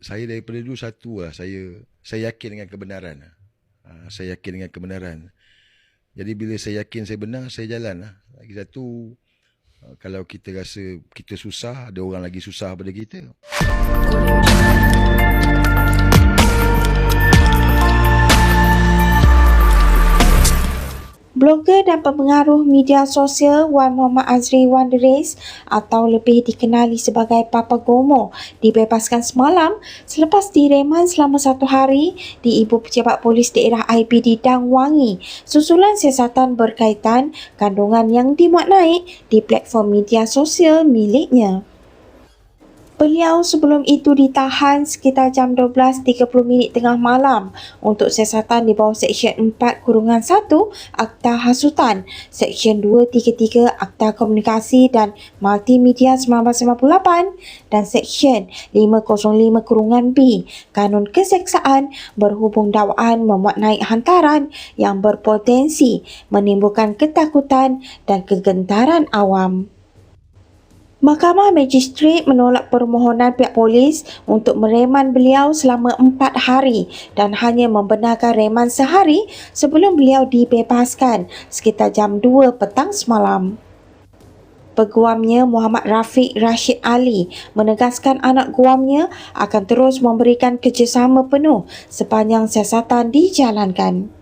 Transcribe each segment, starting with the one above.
saya daripada dulu satu lah. Saya saya yakin dengan kebenaran. Ha, saya yakin dengan kebenaran. Jadi bila saya yakin saya benar, saya jalan lah. Lagi satu, ha, kalau kita rasa kita susah, ada orang lagi susah pada kita. Blogger dan pengaruh media sosial Wan Muhammad Azri Wan Deris atau lebih dikenali sebagai Papa Gomo dibebaskan semalam selepas direman selama satu hari di Ibu Pejabat Polis Daerah IPD Dang Wangi susulan siasatan berkaitan kandungan yang dimuat naik di platform media sosial miliknya. Beliau sebelum itu ditahan sekitar jam 12.30 minit tengah malam. Untuk siasatan di bawah Seksyen 4 Kurungan 1 Akta Hasutan, Seksyen 233 Akta Komunikasi dan Multimedia 1958 dan Seksyen 505 Kurungan B Kanun Keseksaan berhubung dakwaan memuat naik hantaran yang berpotensi menimbulkan ketakutan dan kegentaran awam. Mahkamah Magistrat menolak permohonan pihak polis untuk mereman beliau selama empat hari dan hanya membenarkan reman sehari sebelum beliau dibebaskan sekitar jam 2 petang semalam. Peguamnya Muhammad Rafiq Rashid Ali menegaskan anak guamnya akan terus memberikan kerjasama penuh sepanjang siasatan dijalankan.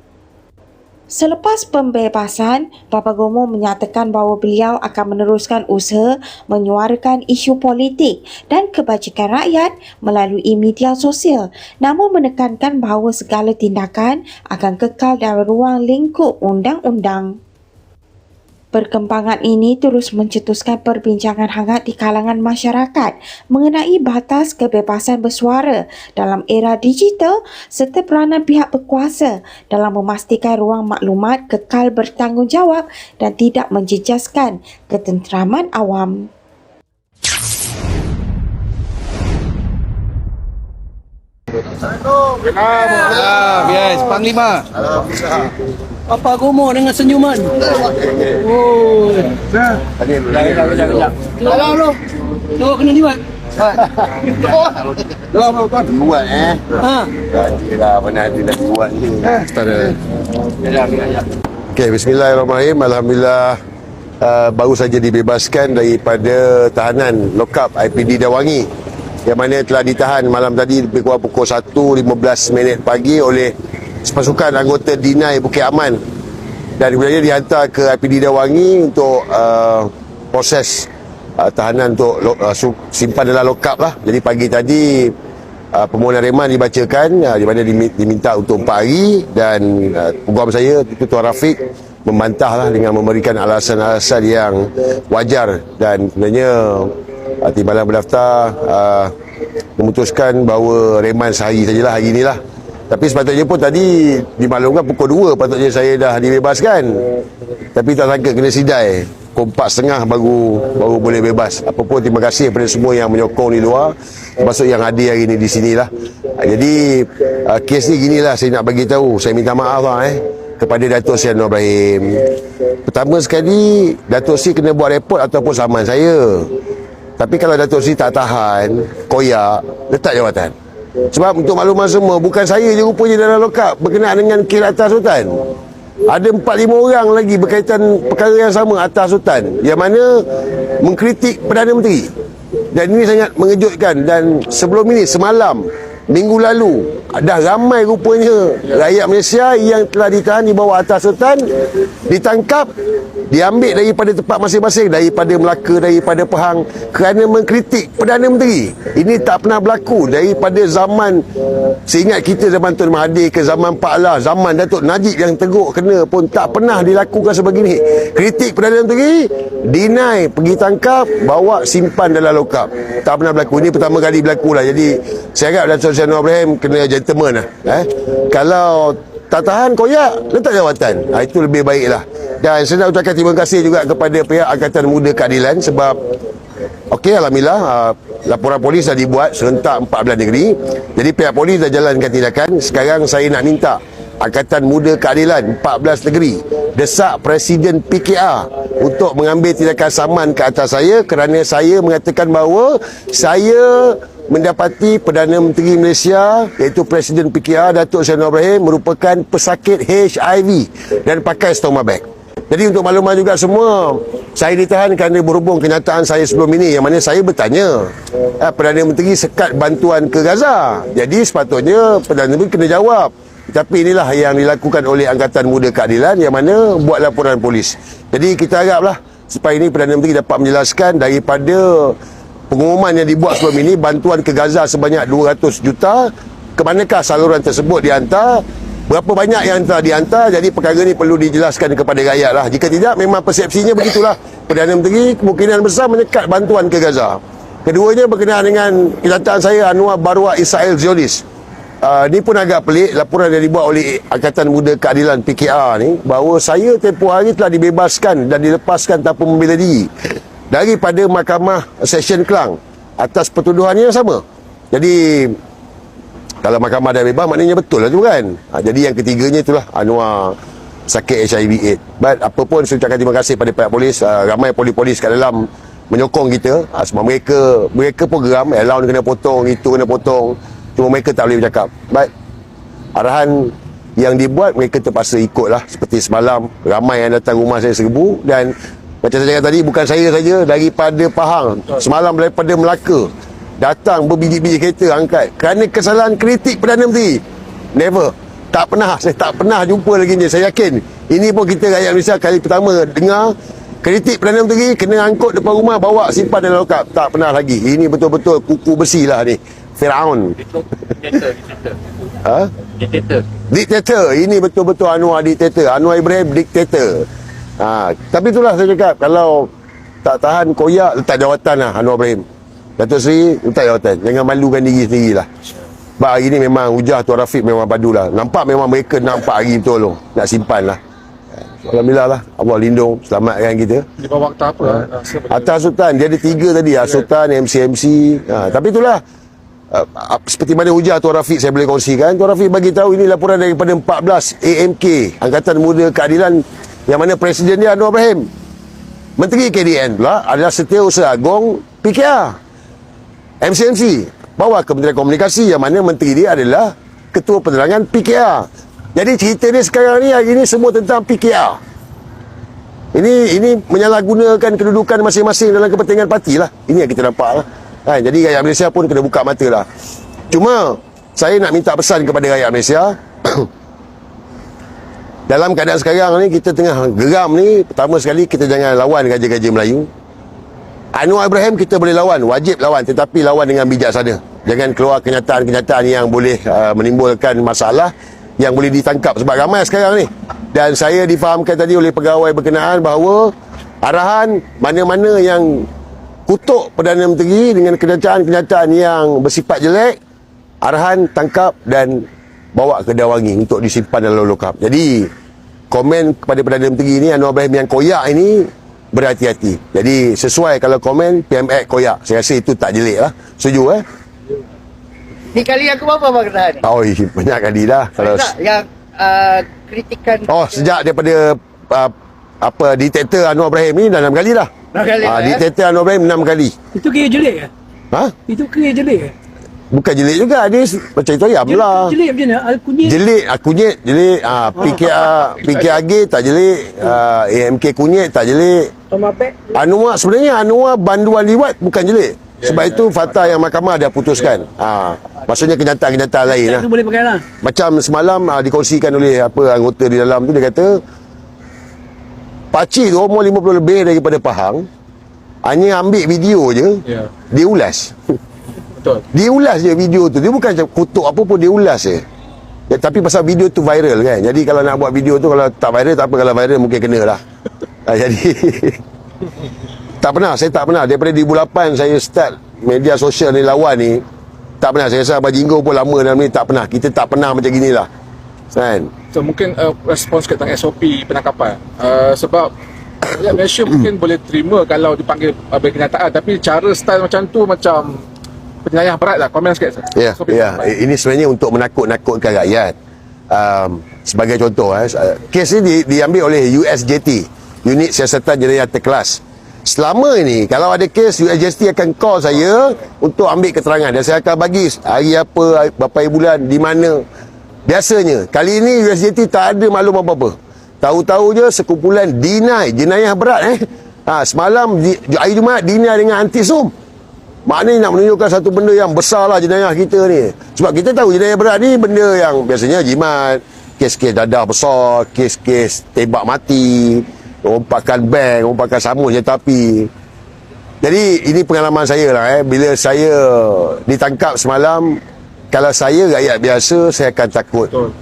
Selepas pembebasan, Bapa Gomo menyatakan bahawa beliau akan meneruskan usaha menyuarakan isu politik dan kebajikan rakyat melalui media sosial namun menekankan bahawa segala tindakan akan kekal dalam ruang lingkup undang-undang. Perkembangan ini terus mencetuskan perbincangan hangat di kalangan masyarakat mengenai batas kebebasan bersuara dalam era digital serta peranan pihak berkuasa dalam memastikan ruang maklumat kekal bertanggungjawab dan tidak menjejaskan ketenteraman awam. Ya, bias Panglima. Apa Gomo dengan senyuman? Oh. Nah. Halo, halo. Tengok kena liwat. buat eh. Ha. Mana ada nak buat ni. Setara. Okey, bismillahirrahmanirrahim. Alhamdulillah uh, baru saja dibebaskan daripada tahanan lokap IPD Dawangi yang mana telah ditahan malam tadi lebih kurang pukul 1.15 minit pagi oleh sepasukan anggota Dinai Bukit Aman dan kemudian dihantar ke IPD Dawangi untuk uh, proses uh, tahanan untuk uh, simpan dalam lokap lah. Jadi pagi tadi uh, permohonan reman dibacakan uh, di mana dimi- diminta untuk 4 hari dan uh, program saya Tuan Rafiq membantahlah dengan memberikan alasan-alasan yang wajar dan sebenarnya uh, Timbalan Berdaftar uh, memutuskan bahawa reman sehari sajalah hari inilah. Tapi sepatutnya pun tadi dimaklumkan pukul 2 patutnya saya dah dibebaskan. Tapi tak sangka kena sidai. 4 setengah baru baru boleh bebas. Apa pun terima kasih kepada semua yang menyokong di luar. Termasuk yang hadir hari ini di sinilah. Ah, Jadi uh, kes ni ginilah saya nak bagi tahu. Saya minta maaf lah eh kepada Datuk Seri Anwar Ibrahim. Pertama sekali Datuk Seri kena buat report ataupun saman saya. Tapi kalau Datuk Seri tak tahan, koyak, letak jawatan. Sebab untuk makluman semua, bukan saya je rupanya dalam lokap berkenaan dengan kes atas sultan. Ada 4-5 orang lagi berkaitan perkara yang sama atas sultan. Yang mana mengkritik Perdana Menteri. Dan ini sangat mengejutkan. Dan sebelum ini, semalam, minggu lalu, dah ramai rupanya rakyat Malaysia yang telah ditahan di bawah atas sultan, ditangkap, diambil daripada tempat masing-masing, daripada Melaka, daripada Pahang, kerana mengkritik Perdana Menteri. Ini tak pernah berlaku daripada zaman, seingat kita zaman Tun Mahathir ke zaman Pak Allah, zaman Datuk Najib yang teruk kena pun tak pernah dilakukan sebegini. Kritik Perdana Menteri, deny, pergi tangkap, bawa simpan dalam lokap. Tak pernah berlaku. Ini pertama kali berlaku lah. Jadi, saya harap Datuk Seri Anwar Ibrahim kena gentleman lah. Eh? Kalau tak tahan koyak, letak jawatan. Ha, itu lebih baik lah. Dan saya nak ucapkan terima kasih juga kepada pihak Angkatan Muda Keadilan sebab Okey, Alhamdulillah uh, laporan polis dah dibuat serentak 14 negeri. Jadi pihak polis dah jalankan tindakan. Sekarang saya nak minta Angkatan Muda Keadilan 14 negeri desak Presiden PKR untuk mengambil tindakan saman ke atas saya kerana saya mengatakan bahawa saya mendapati Perdana Menteri Malaysia iaitu Presiden PKR Datuk Anwar Ibrahim merupakan pesakit HIV dan pakai stoma bag. Jadi untuk makluman juga semua, saya ditahan kerana berhubung kenyataan saya sebelum ini yang mana saya bertanya eh, Perdana Menteri sekat bantuan ke Gaza. Jadi sepatutnya Perdana Menteri kena jawab. Tapi inilah yang dilakukan oleh Angkatan Muda Keadilan yang mana buat laporan polis. Jadi kita haraplah supaya ini Perdana Menteri dapat menjelaskan daripada pengumuman yang dibuat sebelum ini bantuan ke Gaza sebanyak 200 juta. Ke manakah saluran tersebut dihantar? Berapa banyak yang telah dihantar? Jadi perkara ini perlu dijelaskan kepada rakyat lah jika tidak memang persepsinya begitulah. Perdana Menteri kemungkinan besar menyekat bantuan ke Gaza. Keduanya berkenaan dengan kenyataan saya Anwar Barwa Israel Zionis. Uh, ni pun agak pelik laporan yang dibuat oleh Angkatan Muda Keadilan PKR ni bahawa saya tempoh hari telah dibebaskan dan dilepaskan tanpa membela diri daripada Mahkamah Session Kelang atas pertuduhan yang sama. Jadi kalau mahkamah dah bebas maknanya betul lah tu kan. Ha, jadi yang ketiganya itulah Anwar sakit HIV AIDS. But apa pun saya ucapkan terima kasih pada pihak polis, uh, ramai polis-polis kat dalam menyokong kita. Uh, sebab mereka mereka pun geram, allowance kena potong, itu kena potong. Cuma mereka tak boleh bercakap. But arahan yang dibuat mereka terpaksa ikut lah seperti semalam ramai yang datang rumah saya seribu dan macam saya cakap tadi bukan saya saja daripada Pahang. Semalam daripada Melaka datang berbiji-biji kereta angkat. Kerana kesalahan kritik Perdana Menteri. Never. Tak pernah saya tak pernah jumpa lagi ni. Saya yakin ini pun kita rakyat Malaysia kali pertama dengar kritik Perdana Menteri kena angkut depan rumah bawa simpan dalam lokap tak pernah lagi. Ini betul-betul kuku besi lah ni. Firaun. Ha? Diktator. Ini betul-betul Anwar diktator. Anwar Ibrahim diktator ha, Tapi itulah saya cakap Kalau tak tahan koyak Letak jawatan lah Anwar Ibrahim. Datuk Seri Letak jawatan. Jangan malukan diri sendiri lah Sebab hari ni memang Hujah Tuan Rafiq memang padu lah Nampak memang mereka nampak hari betul loh Nak simpan lah Alhamdulillah lah. Allah lindung Selamatkan kita. Di bawah waktu apa? Ha. Atas Sultan. Dia ada tiga tadi ha, Sultan MCMC ha, Tapi itulah uh, seperti mana hujah Tuan Rafiq saya boleh kongsikan. Tuan Rafiq bagi tahu ini laporan daripada 14 AMK Angkatan Muda Keadilan yang mana presiden dia Anwar Ibrahim Menteri KDN pula adalah Setiausaha Agong PKR MCMC bawah Kementerian Komunikasi yang mana menteri dia adalah Ketua Penerangan PKR jadi cerita ni sekarang ni hari ni semua tentang PKR ini ini menyalahgunakan kedudukan masing-masing dalam kepentingan parti lah. Ini yang kita nampak lah. Ha, jadi rakyat Malaysia pun kena buka mata lah. Cuma saya nak minta pesan kepada rakyat Malaysia. Dalam keadaan sekarang ni kita tengah geram ni. Pertama sekali kita jangan lawan gaji-gaji Melayu. Anwar Ibrahim kita boleh lawan. Wajib lawan. Tetapi lawan dengan bijaksana. Jangan keluar kenyataan-kenyataan yang boleh uh, menimbulkan masalah. Yang boleh ditangkap. Sebab ramai sekarang ni. Dan saya difahamkan tadi oleh pegawai berkenaan bahawa arahan mana-mana yang kutuk Perdana Menteri dengan kenyataan-kenyataan yang bersifat jelek, arahan tangkap dan bawa ke Dawangi untuk disimpan dalam lokap. Jadi, komen kepada Perdana Menteri ini, Anwar Ibrahim yang koyak ini, berhati-hati. Jadi, sesuai kalau komen, PMX koyak. Saya rasa itu tak jelek lah. Setuju eh? Ni kali yang keberapa Abang kena ni? Oh, banyak kali dah. Kalau Tak, yang uh, kritikan Oh, sejak daripada uh, apa diktator Anwar Ibrahim ni dah enam kali dah. Enam kali Ah, dah, eh? diktator Anwar Ibrahim enam kali. Itu kira jelek ke? Ha? Itu kira jelek ke? Bukan jelek juga dia macam itu ayam lah. jelek macam mana? Al kunyit. Jelik, ah, kunyit, jelik. Ah, PKR, PKRG tak jelik. Ah, AMK kunyit tak jelik. Tomapek. Anwar, sebenarnya Anwar banduan liwat bukan jelik. Sebab itu fakta yang mahkamah dah putuskan. Ah, maksudnya kenyataan-kenyataan lain lah. Boleh pakai lah. Macam semalam ah, dikongsikan oleh apa anggota di dalam tu dia kata Pakcik tu umur 50 lebih daripada Pahang hanya ambil video je Ya. dia ulas. Betul. Dia ulas je video tu. Dia bukan macam kutuk apa pun dia ulas je. Ya, tapi pasal video tu viral kan. Jadi kalau nak buat video tu kalau tak viral tak apa kalau viral mungkin kena lah. ha, jadi tak pernah saya tak pernah daripada 2008 saya start media sosial ni lawan ni tak pernah saya rasa Abang Jinggo pun lama dalam ni tak pernah. Kita tak pernah macam gini lah. Kan? So mungkin uh, respons tentang SOP penangkapan uh, sebab Malaysia mungkin boleh terima kalau dipanggil uh, bagi kenyataan tapi cara style macam tu macam penyayah berat lah komen sikit. Ya, SOP ya. penangkapan. Ini sebenarnya untuk menakut-nakutkan rakyat. Um, sebagai contoh, eh, kes ini di, diambil oleh USJT, Unit Siasatan Jenayah Terkelas. selama ini kalau ada kes USJST akan call saya untuk ambil keterangan dan saya akan bagi hari apa berapa hari bulan di mana biasanya kali ini USJT tak ada maklum apa-apa tahu-tahu je sekumpulan deny jenayah berat eh ha, semalam di, di, hari Jumaat deny dengan antisum maknanya nak menunjukkan satu benda yang besar lah jenayah kita ni. Sebab kita tahu jenayah berat ni benda yang biasanya jimat kes-kes dadah besar kes-kes tembak mati rompakan bank, rompakan samus je tapi. Jadi ini pengalaman saya lah eh. Bila saya ditangkap semalam kalau saya rakyat biasa saya akan takut. Betul.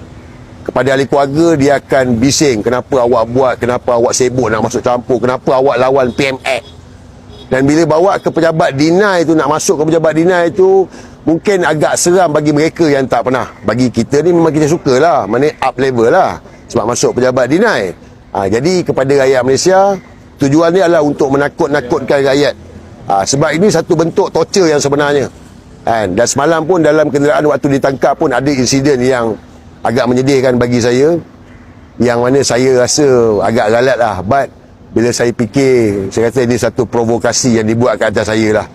kepada ahli keluarga dia akan bising kenapa awak buat kenapa awak sibuk nak masuk campur kenapa awak lawan PMX dan bila bawa ke pejabat dina itu nak masuk ke pejabat dina itu mungkin agak seram bagi mereka yang tak pernah. Bagi kita ni memang kita suka lah mana up level lah sebab masuk pejabat dina ha, jadi kepada rakyat Malaysia tujuan ni adalah untuk menakut-nakutkan rakyat. Ha, sebab ini satu bentuk torture yang sebenarnya. Kan? Dan semalam pun dalam kenderaan waktu ditangkap pun ada insiden yang agak menyedihkan bagi saya. Yang mana saya rasa agak galat lah. But bila saya fikir saya kata ini satu provokasi yang dibuat ke atas saya lah.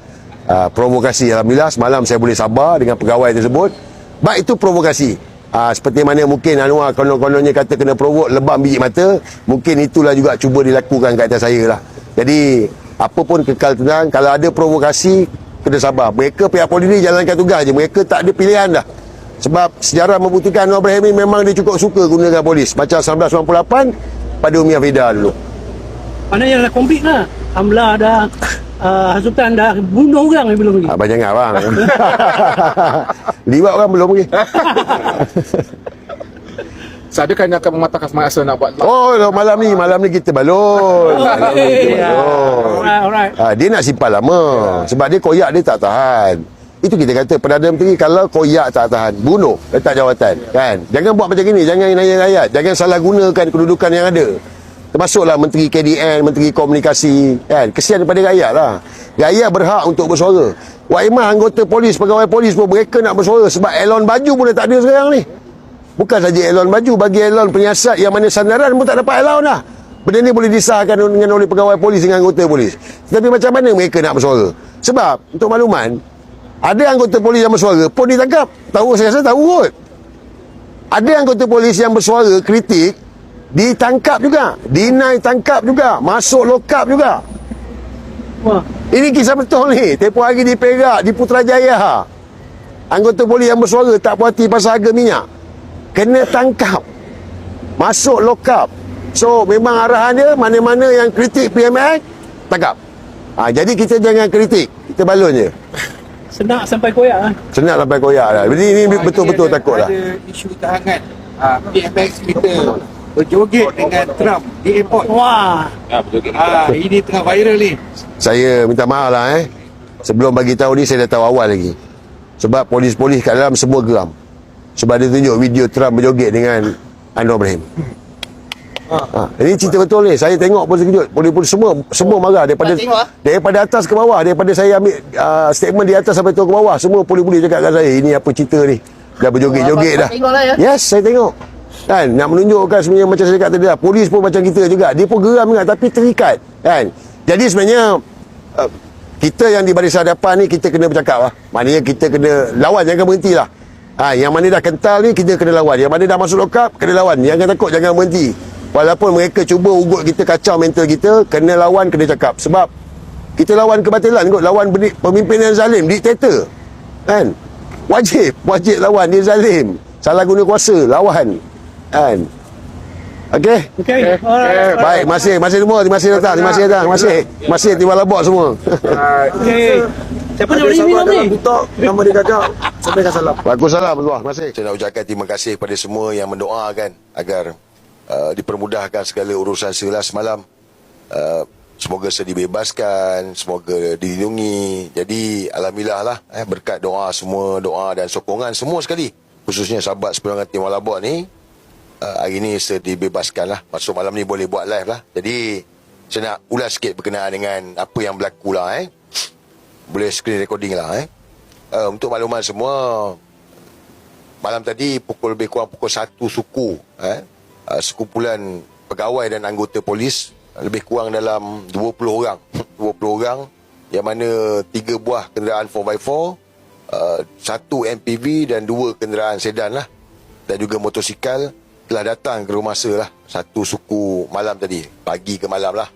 Uh, provokasi Alhamdulillah semalam saya boleh sabar dengan pegawai tersebut. But itu provokasi. Uh, seperti mana mungkin Anwar konon-kononnya kata kena provok lebam biji mata mungkin itulah juga cuba dilakukan ke atas saya lah. Jadi apa pun kekal tenang kalau ada provokasi kena sabar. Mereka pihak polis ni jalankan tugas je. Mereka tak ada pilihan dah. Sebab sejarah membuktikan Anwar Ibrahim ni memang dia cukup suka gunakan polis. Macam 1998 pada Umi Hafidah dulu Maknanya dah komplit lah. Hamlah dah, uh, hasutan dah, bunuh orang belum lagi. Abang jangan bang. Liwat orang belum lagi So, adakah yang akan mematahkan semangat nak buat Oh malam ni Malam ni kita balon. Malam ni kita balon. Alright, alright. ha, Dia nak simpan lama. Sebab dia koyak dia tak tahan. Itu kita kata Perdana Menteri Kalau koyak tak tahan Bunuh. Letak jawatan kan? Jangan buat macam ni Jangan naya rakyat Jangan salah gunakan kedudukan yang ada Termasuklah Menteri KDN Menteri Komunikasi kan Kesian daripada rakyat lah Rakyat berhak untuk bersuara Wak Iman anggota polis Pegawai polis pun Mereka nak bersuara Sebab elon baju pun dah tak ada sekarang ni Bukan saja elon baju Bagi elon penyiasat Yang mana sandaran pun tak dapat elon dah Benda ni boleh disahkan dengan oleh pegawai polis dengan anggota polis. Tetapi macam mana mereka nak bersuara? Sebab, untuk makluman, ada anggota polis yang bersuara pun ditangkap. Tahu saya rasa tahu kot. Ada anggota polis yang bersuara kritik ditangkap juga. Dinai tangkap juga. Masuk lokap juga. Wah. Ini kisah betul ni. Tempoh hari di Perak, di Putrajaya. Anggota polis yang bersuara tak puas hati pasal harga minyak. Kena tangkap. Masuk lokap. So, memang arahan dia mana-mana yang kritik PMX, tangkap. Ha, jadi kita jangan kritik. Kita balon je. Senak sampai koyak ah. Senang sampai koyak lah. Jadi ini betul-betul takut lah. Ada isu tahangan uh, PMX kita berjoget dengan Trump di airport. Wah. Ah, ini tengah viral ni. Saya minta maaf lah eh. Sebelum bagi tahu ni saya dah tahu awal lagi. Sebab polis-polis kat dalam semua geram. Sebab dia tunjuk video Trump berjoget dengan Anwar Ibrahim. Ha, ini cerita betul ni. Saya tengok pun sekejut. Polis-polis semua semua marah daripada Ah, tengok, ah? daripada atas ke bawah, daripada saya ambil uh, statement di atas sampai turun ke bawah, semua polis-polis cakap kat saya, ini apa cerita ni? Dah berjoget-joget dah. tengoklah ya. Yes, saya tengok. Kan, nak menunjukkan sebenarnya macam saya cakap tadi lah, polis pun macam kita juga. Dia pun geram juga tapi terikat. Kan? Jadi sebenarnya uh, kita yang di barisan hadapan ni kita kena bercakap lah. Maknanya kita kena lawan jangan berhenti lah. Ha, yang mana dah kental ni kita kena lawan. Yang mana dah masuk lokap kena lawan. Jangan takut jangan berhenti. Walaupun mereka cuba ugut kita kacau mental kita, kena lawan kena cakap. Sebab kita lawan kebatilan kot, lawan pemimpin yang zalim, diktator. Kan? Wajib, wajib lawan dia zalim. Salah guna kuasa, lawan. Kan? Okey? Okay. Alright. Baik, masih masih semua. Terima kasih datang. Terima kasih datang. Masih. Masih tiba labok semua. Okay. Siapa nak beli minum ni? Nama dia kakak Sampaikan salam Waalaikumsalam warahmatullahi wabarakatuh. Saya nak ucapkan terima kasih kepada semua yang mendoakan agar uh, dipermudahkan segala urusan saya lah semalam. Uh, semoga saya dibebaskan, semoga dilindungi. Jadi alhamdulillah lah eh, berkat doa semua, doa dan sokongan semua sekali. Khususnya sahabat sepenuhnya tim Malabot ni uh, hari ni saya dibebaskan lah. Masuk malam ni boleh buat live lah. Jadi saya nak ulas sikit berkenaan dengan apa yang berlaku lah eh. Boleh screen recording lah eh. Uh, untuk makluman semua malam tadi pukul lebih kurang pukul 1 suku eh uh, sekumpulan pegawai dan anggota polis lebih kurang dalam 20 orang 20 orang yang mana 3 buah kenderaan 4x4 uh, satu MPV dan dua kenderaan sedan lah dan juga motosikal telah datang ke rumah saya lah. Satu suku malam tadi. Pagi ke malam lah.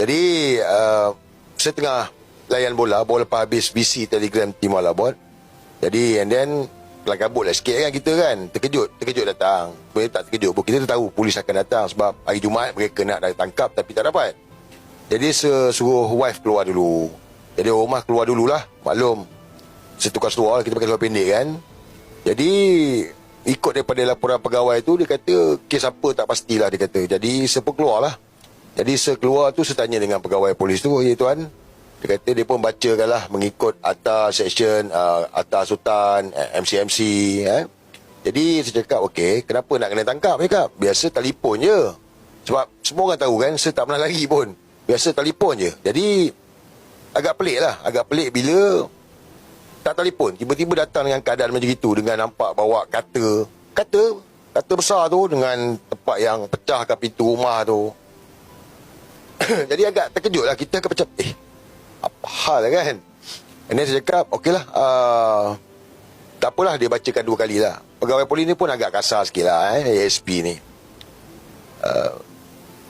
Jadi uh, saya tengah layan bola. Bola lepas habis VC Telegram Timur Labot jadi and then kelang kabut lah sikit kan kita kan. Terkejut. Terkejut datang. Sebenarnya tak terkejut? Pun kita tahu polis akan datang sebab hari Jumaat mereka nak tangkap tapi tak dapat. Jadi saya suruh wife keluar dulu. Jadi rumah keluar dululah maklum saya tukar seluar kita pakai seluar pendek kan. Jadi ikut daripada laporan pegawai tu dia kata kes apa tak pastilah dia kata. Jadi pun keluar lah jadi saya keluar tu saya tanya dengan pegawai polis tu ya tuan dia kata dia pun bacakan lah mengikut atas section uh, atas sultan uh, MCMC eh. jadi saya cakap okey kenapa nak kena tangkap dia cakap biasa telefon je. Sebab semua orang tahu kan saya tak pernah lari pun. Biasa telefon je. Jadi agak pelik lah agak pelik bila tak telefon. Tiba-tiba datang dengan keadaan macam itu dengan nampak bawa kata kata kata besar tu dengan tempat yang pecahkan pintu rumah tu. Jadi agak terkejut lah. Kita akan macam eh apa hal lah kan? And then saya cakap okey lah uh, tak apalah dia bacakan dua kali lah. Pegawai polis ni pun agak kasar sikit lah eh, ASP ni. Uh,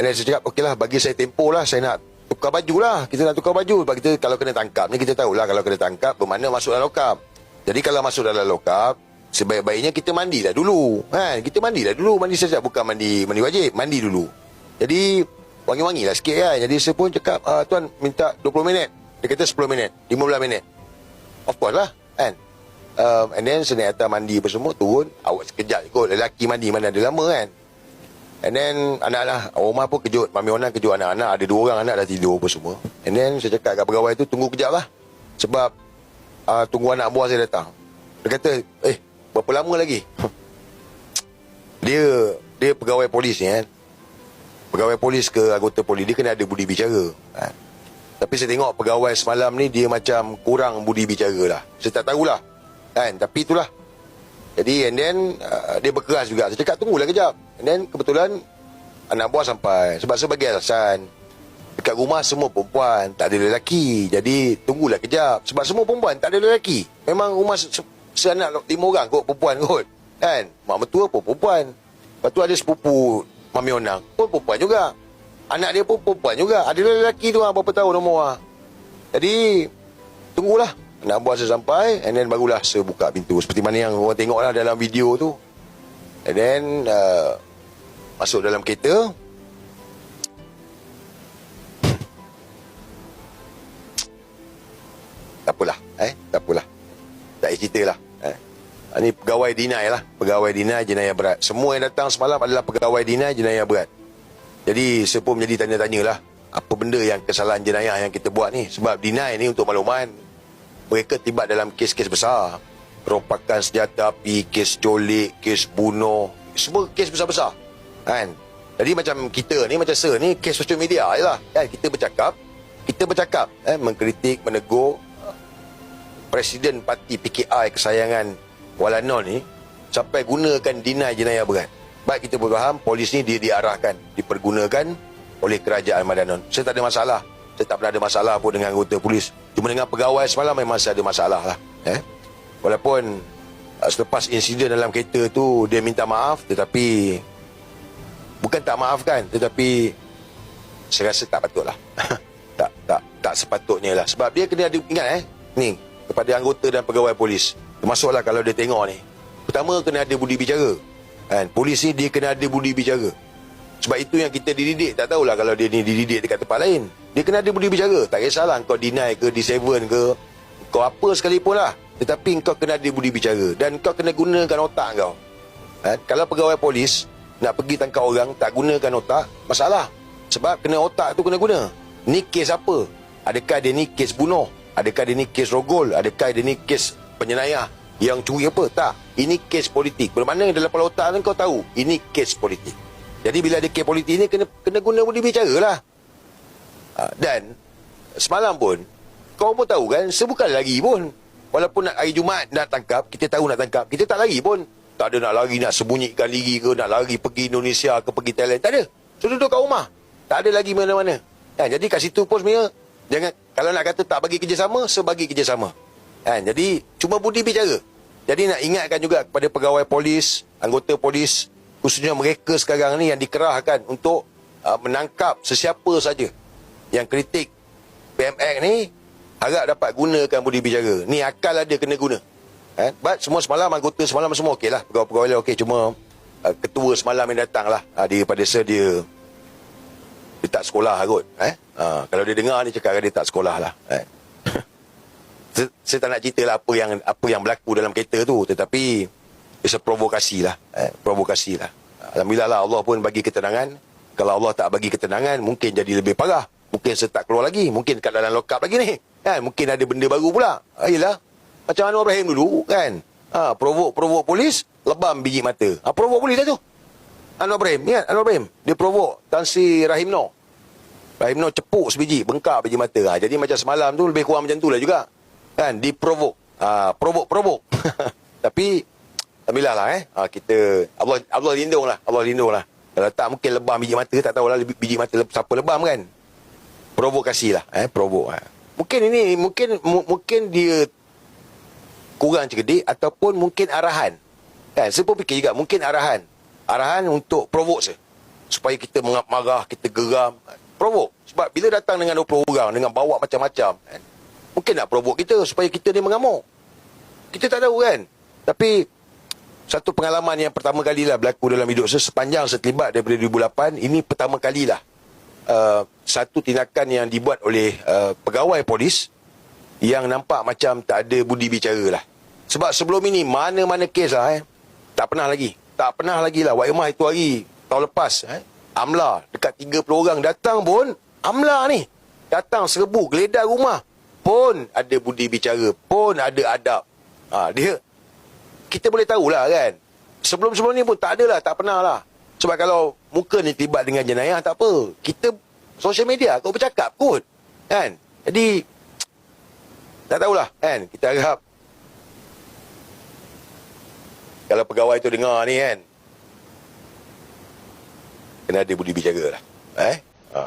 and then saya cakap okey lah bagi saya tempoh lah saya nak tukar baju lah. Kita nak tukar baju. Sebab kita kalau kena tangkap ni kita tahulah kalau kena tangkap bermakna masuk dalam lokap. Jadi kalau masuk dalam lokap sebaik-baiknya kita mandi dah dulu. Kan kita mandi dah dulu. Mandi saja bukan mandi mandi wajib. Mandi dulu. Jadi wangi-wangi lah sikit kan. Jadi saya pun cakap ah, tuan minta 20 minit. Dia kata 10 minit. 15 minit. Of course lah kan? Um, and then saya naik atas mandi apa semua turun. Awak sekejap kot lelaki mandi mana ada lama kan and then anak lah rumah pun kejut Mami Ona kejut anak-anak. Ada dua orang anak dah tidur apa semua. And then saya cakap kat pegawai tu tunggu kejap lah. Sebab uh, tunggu anak buah saya datang. Dia kata eh berapa lama lagi? Dia dia pegawai polis ni kan pegawai polis ke anggota polis dia kena ada budi bicara ha. tapi saya tengok pegawai semalam ni dia macam kurang budi bicara lah. Saya tak tahulah kan? Tapi itulah. Jadi and then uh, dia berkeras juga. Saya cakap tunggulah kejap and then kebetulan anak buah sampai. Sebab sebagai alasan dekat rumah semua perempuan tak ada lelaki. Jadi tunggulah kejap. Sebab semua perempuan tak ada lelaki. Memang rumah se- se- seanak lima orang kot perempuan kot. Kan? Mak mertua pun perempuan. Lepas tu ada sepupu Mami Onang pun perempuan juga. Anak dia pun perempuan juga. Ada lelaki tu ah berapa tahun umur ah jadi tunggulah. Anak buah saya sampai and then barulah saya buka pintu. Seperti mana yang orang tengok lah dalam video tu. And then uh, masuk dalam kereta. Tak apalah eh? Tak apalah. Tak payah cerita lah eh. Ini pegawai dinai lah. Pegawai dinai jenayah berat. Semua yang datang semalam adalah pegawai dinai jenayah berat. Jadi saya pun menjadi tanya-tanya lah. Apa benda yang kesalahan jenayah yang kita buat ni? Sebab dinai ni untuk makluman. Mereka tibat dalam kes-kes besar. Rompakan senjata api Kes colik Kes bunuh. Semua kes besar-besar Kan Jadi macam kita ni Macam saya ni Kes social media je lah kan? Kita bercakap Kita bercakap eh? Mengkritik Menegur Presiden Parti PKI kesayangan Walanon ni sampai gunakan dinai jenayah berat. Baik kita berfaham polis ni dia diarahkan, dipergunakan oleh kerajaan Madanon. Saya tak ada masalah. Saya tak pernah ada masalah pun dengan anggota polis. Cuma dengan pegawai semalam memang saya ada masalah lah. Eh? Walaupun uh, selepas insiden dalam kereta tu dia minta maaf tetapi bukan tak maafkan tetapi saya rasa tak patut lah. tak, tak, tak sepatutnya lah. Sebab dia kena ada, ingat eh, ni, kepada anggota dan pegawai polis. Termasuklah kalau dia tengok ni. Pertama kena ada budi bicara. Kan? Polis ni dia kena ada budi bicara. Sebab itu yang kita dididik. Tak tahulah kalau dia ni dididik dekat tempat lain. Dia kena ada budi bicara. Tak kisahlah kau deny ke, D7 ke. Kau apa sekalipun lah. Tetapi kau kena ada budi bicara. Dan kau kena gunakan otak kau. Kan? Kalau pegawai polis nak pergi tangkap orang tak gunakan otak, masalah. Sebab kena otak tu kena guna. Ni kes apa? Adakah dia ni kes bunuh? Adakah dia ni kes rogol? Adakah dia ni kes penyenayah? Yang curi apa? Tak. Ini kes politik. Bermakna dalam kepala otak kau tahu. Ini kes politik. Jadi bila ada kes politik ni kena kena guna budi bicara lah. Ha, dan semalam pun kau pun tahu kan saya bukan lari pun. Walaupun nak hari Jumaat nak tangkap, kita tahu nak tangkap, kita tak lari pun. Tak ada nak lari nak sembunyikan diri ke, nak lari pergi Indonesia ke pergi Thailand, tak ada. So duduk kat rumah. Tak ada lagi mana-mana. Kan? Jadi kat situ pun sebenarnya jangan kalau nak kata tak bagi kerjasama, sebagi kerjasama. Kan? Jadi cuma budi bicara. Jadi nak ingatkan juga kepada pegawai polis, anggota polis, khususnya mereka sekarang ni yang dikerahkan untuk uh, menangkap sesiapa saja yang kritik PMX ni harap dapat gunakan budi bicara. Ni akal ada kena guna. Eh, but semua semalam anggota semalam semua okey lah. Pegawai-pegawai okey cuma uh, ketua semalam yang datang lah. Uh, dia pada saya dia dia tak sekolah kot. Eh? Uh, kalau dia dengar ni cakap dia tak sekolah lah. Eh? saya, saya tak nak cerita lah apa yang apa yang berlaku dalam kereta tu. Tetapi it's a provokasi lah. Eh? Provokasi lah. Alhamdulillah lah Allah pun bagi ketenangan. Kalau Allah tak bagi ketenangan mungkin jadi lebih parah. Mungkin saya tak keluar lagi. Mungkin kat dalam lock up lagi ni. Kan? Mungkin ada benda baru pula. Ayolah. Macam Anwar Ibrahim dulu kan. Ha, provok-provok polis, lebam biji mata. Ha, provok polis dah tu. Anwar Ibrahim, ingat Anwar Ibrahim? Dia provok Tan Sri Rahim Noor. Rahim Noor cepuk sebiji, bengkak biji mata. Ha, jadi macam semalam tu lebih kurang macam tu lah juga. Kan, diprovok. Ha, provok-provok. Tapi, Alhamdulillah lah eh. Ha, kita, Allah Allah lindung lah. Allah lindung lah. Kalau tak mungkin lebam biji mata, tak tahulah biji mata siapa lebam kan. Provokasi lah. Eh, provok. Ha. Mungkin ini, mungkin mu- mungkin dia kurang cerdik ataupun mungkin arahan. Kan? Saya pun fikir juga mungkin arahan. Arahan untuk provok saya. Supaya kita marah, kita geram. Provok. Sebab bila datang dengan 20 orang, dengan bawa macam-macam, kan? mungkin nak provok kita supaya kita ni mengamuk. Kita tak tahu kan. Tapi, satu pengalaman yang pertama kali lah berlaku dalam hidup saya sepanjang saya terlibat daripada 2008, ini pertama kali lah uh, satu tindakan yang dibuat oleh uh, pegawai polis yang nampak macam tak ada budi bicara lah. Sebab sebelum ini mana-mana kes lah eh. Tak pernah lagi. Tak pernah lagi lah. Wak Emah itu hari tahun lepas eh. Amla dekat 30 orang datang pun Amla ni. Datang serbu geledah rumah. Pun ada budi bicara. Pun ada adab. Ha, dia kita boleh tahulah kan. Sebelum-sebelum ni pun tak ada lah. Tak pernah lah. Sebab kalau muka ni terlibat dengan jenayah tak apa. Kita social media kau bercakap kot. Kan? Jadi tak tahulah. Kan? Kita harap. Kalau pegawai tu dengar ni kan? Kena ada budi bicara lah. Eh? Ha.